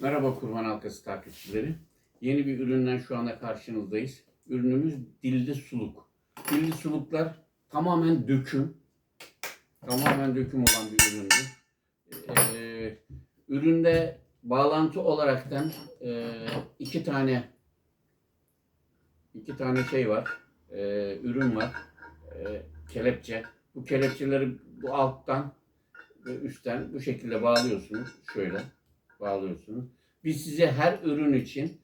Merhaba Kurban Halkası takipçileri. Yeni bir üründen şu anda karşınızdayız. Ürünümüz dilli suluk. Dilli suluklar tamamen döküm. Tamamen döküm olan bir üründü. Ee, üründe bağlantı olaraktan e, iki tane iki tane şey var. Ee, ürün var. Ee, kelepçe. Bu kelepçeleri bu alttan ve üstten bu şekilde bağlıyorsunuz. Şöyle bağlıyorsunuz. Biz size her ürün için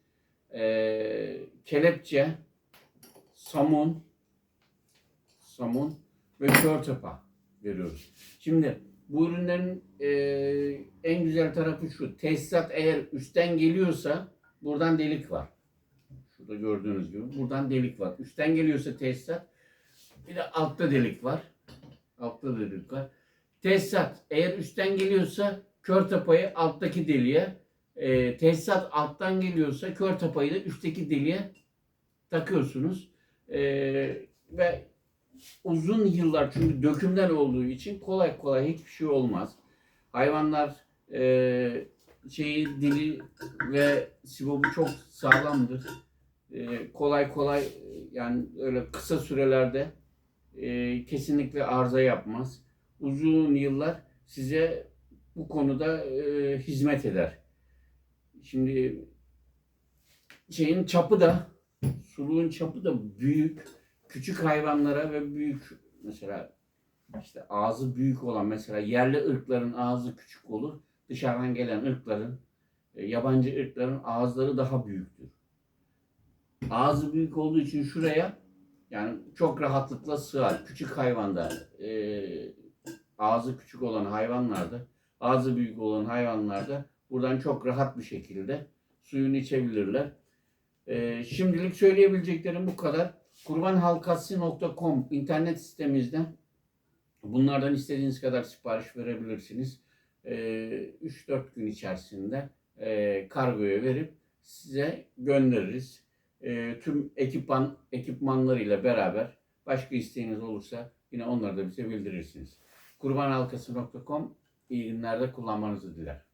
eee, kelepçe, samun, samun ve kör tapa veriyoruz. Şimdi bu ürünlerin eee, en güzel tarafı şu. Tesisat eğer üstten geliyorsa buradan delik var. Şurada gördüğünüz gibi buradan delik var. Üstten geliyorsa tesisat bir de altta delik var. Altta delik var. Tesisat eğer üstten geliyorsa kör tapayı alttaki deliğe, e, tesisat alttan geliyorsa kör tapayı da üstteki deliğe takıyorsunuz. E, ve uzun yıllar çünkü dökümler olduğu için kolay kolay hiçbir şey olmaz. Hayvanlar e, şeyi dili ve sibobu çok sağlamdır. E, kolay kolay yani öyle kısa sürelerde e, kesinlikle arıza yapmaz. Uzun yıllar size bu konuda e, hizmet eder. Şimdi şeyin çapı da suluğun çapı da büyük. Küçük hayvanlara ve büyük mesela işte ağzı büyük olan mesela yerli ırkların ağzı küçük olur. Dışarıdan gelen ırkların e, yabancı ırkların ağızları daha büyüktür. Ağzı büyük olduğu için şuraya yani çok rahatlıkla sığar. Küçük hayvanda e, ağzı küçük olan hayvanlarda ağzı büyük olan hayvanlarda buradan çok rahat bir şekilde suyunu içebilirler. Ee, şimdilik söyleyebileceklerim bu kadar. Kurbanhalkası.com internet sitemizden bunlardan istediğiniz kadar sipariş verebilirsiniz. Ee, 3-4 gün içerisinde e, kargoya verip size göndeririz. Ee, tüm ekipman ekipmanlarıyla beraber başka isteğiniz olursa yine onları da bize bildirirsiniz. Kurbanhalkası.com iyi günlerde kullanmanızı diler.